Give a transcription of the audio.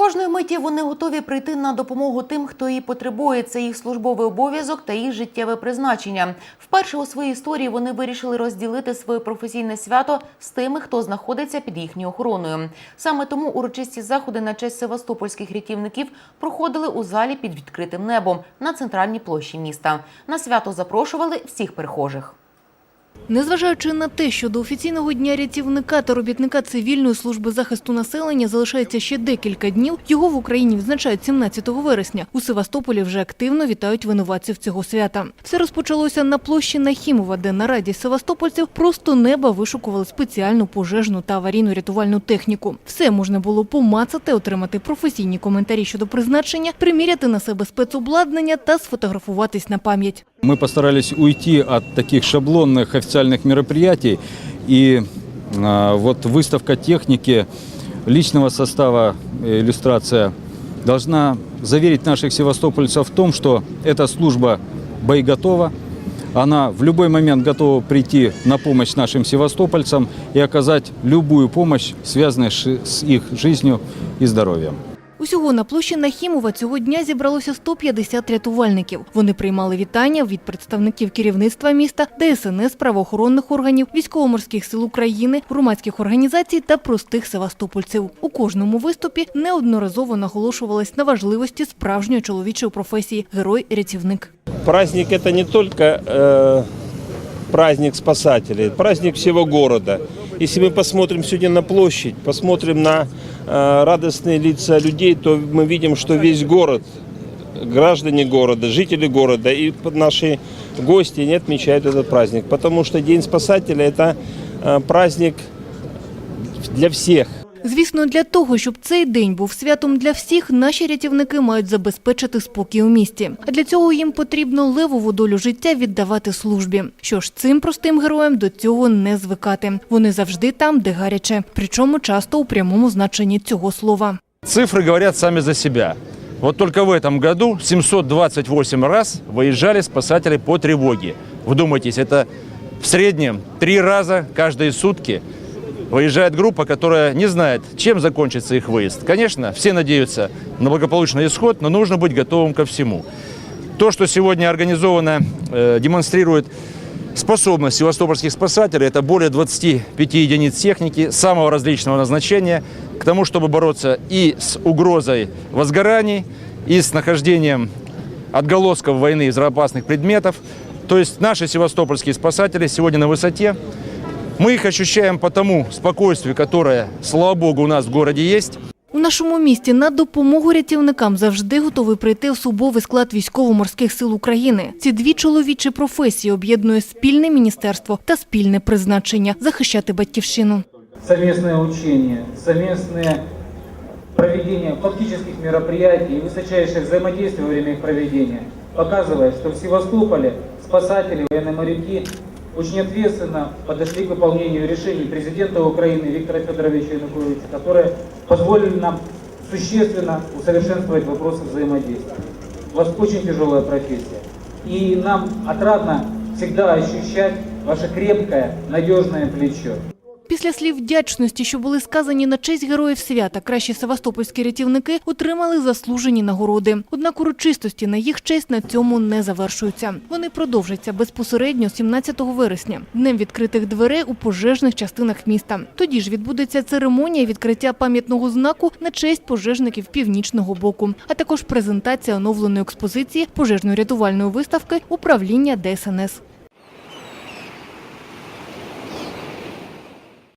Кожної миті вони готові прийти на допомогу тим, хто її потребує. Це їх службовий обов'язок та їх життєве призначення. Вперше у своїй історії вони вирішили розділити своє професійне свято з тими, хто знаходиться під їхньою охороною. Саме тому урочисті заходи на честь севастопольських рятівників проходили у залі під відкритим небом на центральній площі міста. На свято запрошували всіх перехожих. Незважаючи на те, що до офіційного дня рятівника та робітника цивільної служби захисту населення залишається ще декілька днів, його в Україні відзначають 17 вересня. У Севастополі вже активно вітають винуватців цього свята. Все розпочалося на площі Нахімова, де на раді севастопольців просто неба вишукували спеціальну пожежну та аварійну рятувальну техніку. Все можна було помацати, отримати професійні коментарі щодо призначення, приміряти на себе спецобладнання та сфотографуватись на пам'ять. Мы постарались уйти от таких шаблонных официальных мероприятий. И а, вот выставка техники личного состава, э, иллюстрация, должна заверить наших севастопольцев в том, что эта служба боеготова. Она в любой момент готова прийти на помощь нашим севастопольцам и оказать любую помощь, связанную с их жизнью и здоровьем. Усього на площі Нахімова цього дня зібралося 150 рятувальників. Вони приймали вітання від представників керівництва міста, ДСНС, правоохоронних органів, військово-морських сил України, громадських організацій та простих севастопольців. У кожному виступі неодноразово наголошувалось на важливості справжньої чоловічої професії герой-рятівник. Праздник это не только э, праздник спасателей, праздник всего города. Если мы посмотрим сегодня на площадь, посмотрим на э, радостные лица людей, то мы видим, что весь город, граждане города, жители города и наши гости не отмечают этот праздник. Потому что День спасателя это э, праздник для всех. Звісно, для того, щоб цей день був святом для всіх, наші рятівники мають забезпечити спокій у місті. А для цього їм потрібно левову долю життя віддавати службі. Що ж, цим простим героям до цього не звикати. Вони завжди там, де гаряче, причому часто у прямому значенні цього слова. Цифры говорят сами за себя. Вот только в этом году 728 раз выезжали спасатели по тревоге. Вдумайтесь, это в среднем три раза каждые сутки выезжает группа, которая не знает, чем закончится их выезд. Конечно, все надеются на благополучный исход, но нужно быть готовым ко всему. То, что сегодня организовано, э, демонстрирует способность севастопольских спасателей. Это более 25 единиц техники самого различного назначения к тому, чтобы бороться и с угрозой возгораний, и с нахождением отголосков войны и взрывоопасных предметов. То есть наши севастопольские спасатели сегодня на высоте. Мы их ощущаем по тому спокойствию, которое, слава богу, у нас в городе есть. У нашому місті на допомогу рятівникам завжди готовий прийти особовий склад військово-морських сил України. Ці дві чоловічі професії об'єднує спільне міністерство та спільне призначення захищати батьківщину. совместное учение, совместное проведение фактических мероприятий и высочайшее взаимодействие во время их проведения показывает, что в Севастополе спасатели, военные моряки очень ответственно подошли к выполнению решений президента Украины Виктора Федоровича Януковича, которые позволили нам существенно усовершенствовать вопросы взаимодействия. У вас очень тяжелая профессия. И нам отрадно всегда ощущать ваше крепкое, надежное плечо. Після слів вдячності, що були сказані на честь героїв свята, кращі севастопольські рятівники отримали заслужені нагороди. Однак урочистості на їх честь на цьому не завершуються. Вони продовжаться безпосередньо 17 вересня, днем відкритих дверей у пожежних частинах міста. Тоді ж відбудеться церемонія відкриття пам'ятного знаку на честь пожежників північного боку, а також презентація оновленої експозиції пожежно-рятувальної виставки управління ДСНС.